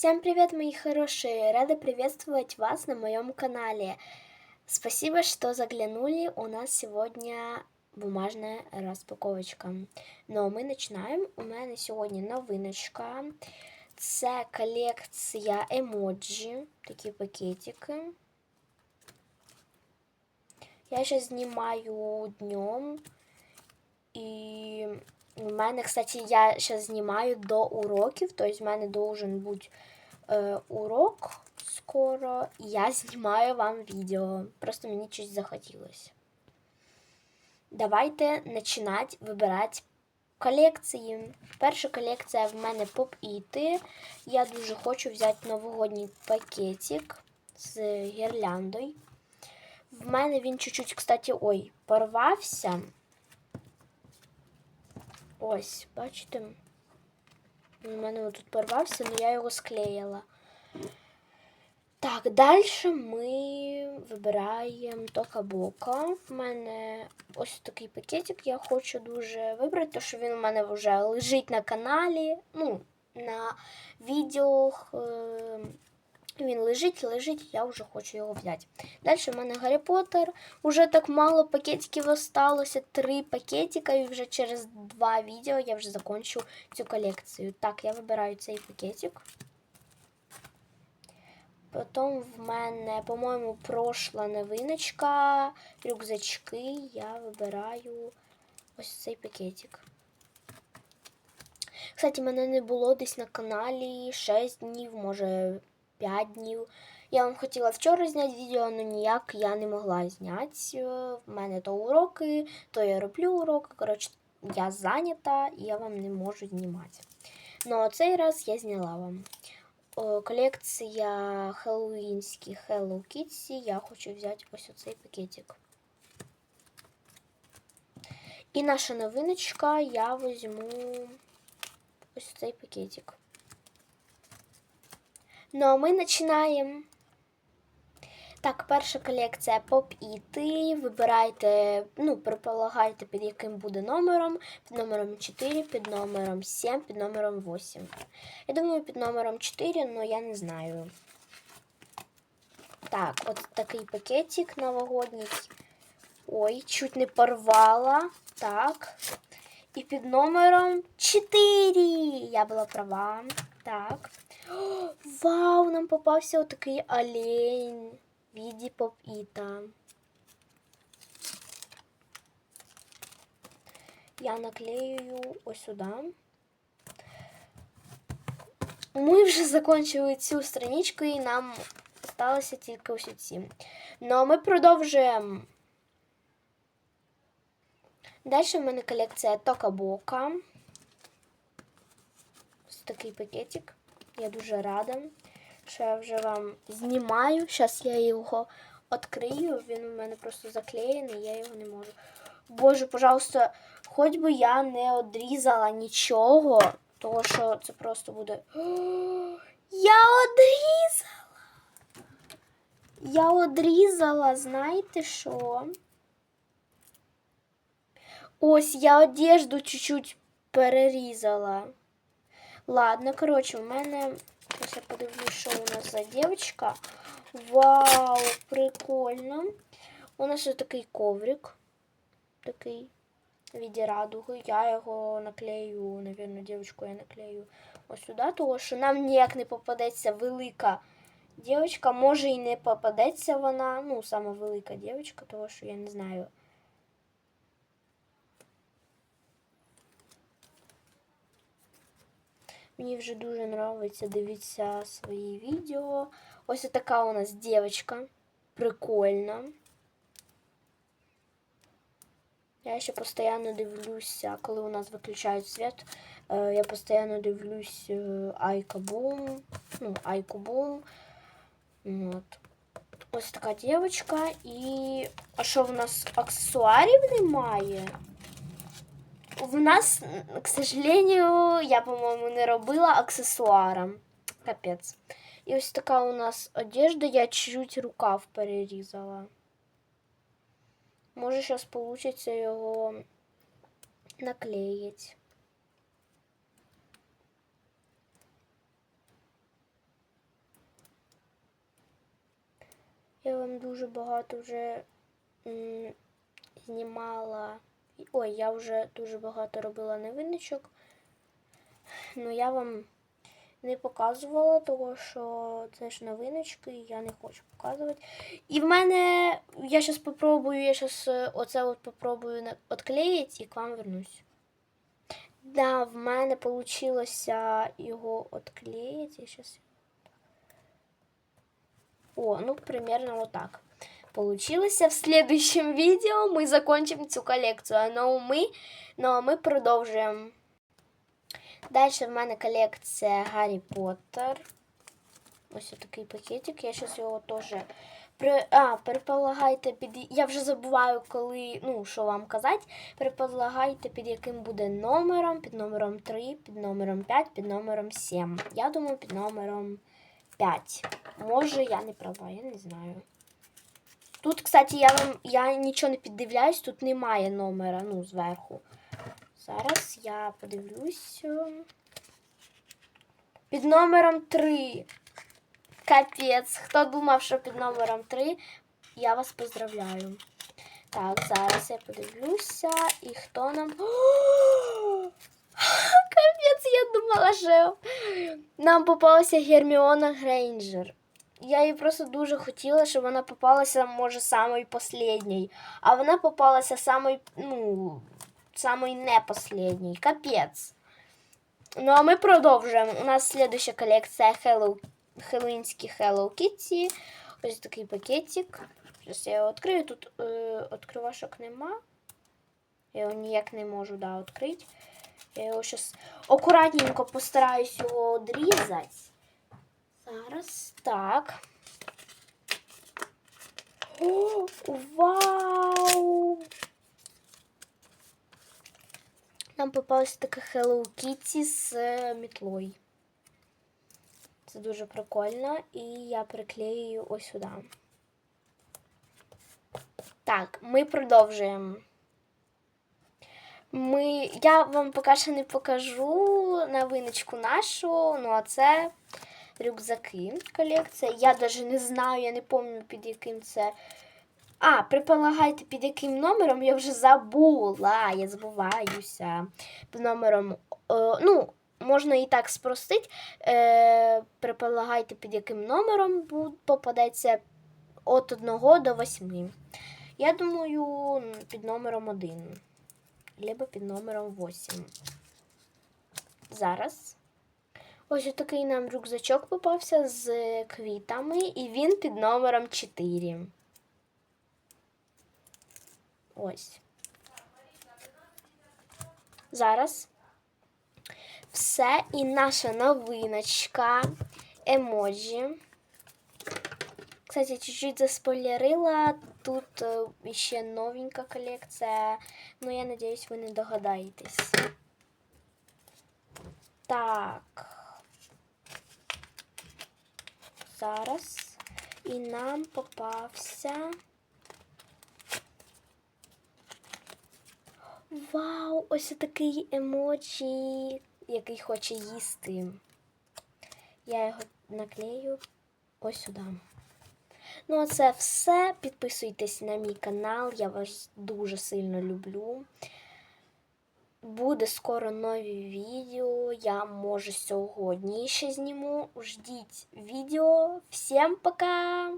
Всем привет, мои хорошие! Рада приветствовать вас на моем канале. Спасибо, что заглянули. У нас сегодня бумажная розпаковочка. Ну, ми починаємо. У мене сьогодні новиночка. Це колекція емоджі, такі пакетики. Я ще знімаю днем. І в мене, кстати, я зараз знімаю до уроків, тобто в мене должен бути е, урок скоро, я знімаю вам відео. Просто мені щось захотілося. Давайте починати вибирати колекції. Перша колекція в мене поп-іти. Я дуже хочу взяти новогодній пакетик з гірляндою. В мене він чуть-чуть, кстати, ой, порвався. Ось, бачите? У мене тут порвався, але я його склеїла. Так, далі ми вибираємо Токабока. У мене ось такий пакетик я хочу дуже вибрати, тому що він у мене вже лежить на каналі, ну, на відео. Він лежить, лежить, я вже хочу його взяти. Далі в мене Гаррі Поттер. Уже так мало пакетиків осталося. Три пакетика, і вже через два відео я вже закончу цю колекцію. Так, я вибираю цей пакетик. Потім в мене, по-моєму, прошла новиночка, рюкзачки. Я вибираю ось цей пакетик. Кстати, мене не було десь на каналі 6 днів, може 5 днів. Я вам хотіла вчора зняти відео, але ніяк я не могла зняти. В мене то уроки, то я роблю уроки. Коротше, я зайнята і я вам не можу знімати. Ну, цей раз я зняла вам. Колекція хеллоуінських Hello Kitty. Я хочу взяти ось оцей пакетик. І наша новиночка я візьму ось цей пакетик. Ну, а ми починаємо. Так, перша колекція поп-іти. Вибирайте, ну, предполагайте, під яким буде номером. Під номером 4, під номером 7, під номером 8. Я думаю, під номером 4, але я не знаю. Так, от такий пакетик новогодній. Ой, чуть не порвала. Так. І під номером 4. Я була права. Так. Вау, нам попався отакий олень віді поп-іта. Я наклею ось сюди. Ми вже закончили цю страничку і нам залишилося тільки ось ці. Ну, ми продовжуємо. Далі в мене колекція Токабока. Ось такий пакетик. Я дуже рада, що я вже вам знімаю. Зараз я його відкрию. Він у мене просто заклеєний, я його не можу. Боже, пожалуйста, хоч би я не одрізала нічого, тому що це просто буде. Я одрізала! Я одрізала, знаєте що? Ось я одежду чуть-чуть перерізала. Ладно, коротше, у мене. Зараз я подивлюсь, що у нас за дівчинка. Вау, прикольно. У нас ось такий коврик. Такий в радуги. Я його наклею, навірно, дівчинку я наклею ось сюди, тому що нам ніяк не попадеться велика дівчинка. Може і не попадеться вона. Ну, саме велика дівчинка, тому що я не знаю. Мені вже дуже подобається дивитися свої відео. Ось така у нас дівчинка. Прикольна. Я ще постійно дивлюся, коли у нас виключають світ. Я постійно дивлюсь Айкабум. Ну, Айкубум. От. Ось така дівчинка. І. А що в нас аксесуарів немає? в нас, к сожалению, я, по-моему, не робила аксесуара. Капець. І ось така у нас одежда, я чуть-чуть рукав перерізала. Може, зараз вийде його наклеїть. Я вам дуже багато вже знімала. Ой, я вже дуже багато робила новиночок. Ну я вам не показувала, того що це ж новиночки, я не хочу показувати. І в мене я зараз попробую, я зараз оце от попробую отклеїти і к вам вернусь. Да, в мене вийшло його отклеїти. Я. О, ну примерно вот так. Получилось. В следующем видео мы закончим цю колекцію. Но ми, но ми продовжуємо. Далі в мене колекція Гаррі Поттер. Ось такий пакетик. Я зараз його теж при... А, переполагайте під. Я вже забуваю, коли, ну, що вам казати. Переполагайте, під яким буде номером, під номером 3, під номером 5, під номером 7. Я думаю, під номером 5. Може, я не права, я не знаю. Тут, кстати, я вам я нічого не піддивляюсь, тут немає номера, ну, зверху. Зараз я подивлюсь. Під номером 3. Капець. Хто думав, що під номером 3, я вас поздравляю. Так, зараз я подивлюся. І хто нам. Капець, я думала, що нам попалася Герміона Грейнджер. Я їй просто дуже хотіла, щоб вона попалася, може, самою последній. А вона попалася самою, ну, самою не последній. Капець. Ну, а ми продовжуємо. У нас слідуща колекція Hello, Хеллоуінські Hello Kitty. Ось такий пакетик. Зараз я його відкрию. Тут е, відкривашок нема. Я його ніяк не можу да, відкрити. Я його зараз акуратненько постараюсь його відрізати. Зараз так. О, вау! Нам попалася така Hello Kitty з е, мітлою. Це дуже прикольно. І я приклею ось сюди. Так, ми продовжуємо. Ми... Я вам поки що не покажу новиночку нашу, ну а це рюкзаки колекція. Я навіть не знаю, я не пам'ятаю, під яким це. А, приполагайте, під яким номером, я вже забула, я забуваюся. Під номером, е, ну, можна і так спростити. Е, приполагайте, під яким номером попадеться від 1 до 8. Я думаю, під номером 1. Либо під номером 8. Зараз. Ось такий нам рюкзачок попався з квітами, і він під номером 4. Ось. Зараз. Все. І наша новиночка емоджі. Кстати, чуть-чуть заспойлерила. Тут е, ще новенька колекція. Ну, я надіюсь, ви не догадаєтесь. Так. Зараз. І нам попався. Вау! Ось такий емоджі, який хоче їсти. Я його наклею ось сюди. Ну, а це все. Підписуйтесь на мій канал, я вас дуже сильно люблю. Буде скоро нові відео. Я може сьогодні ще зніму. Ждіть відео. Всім пока!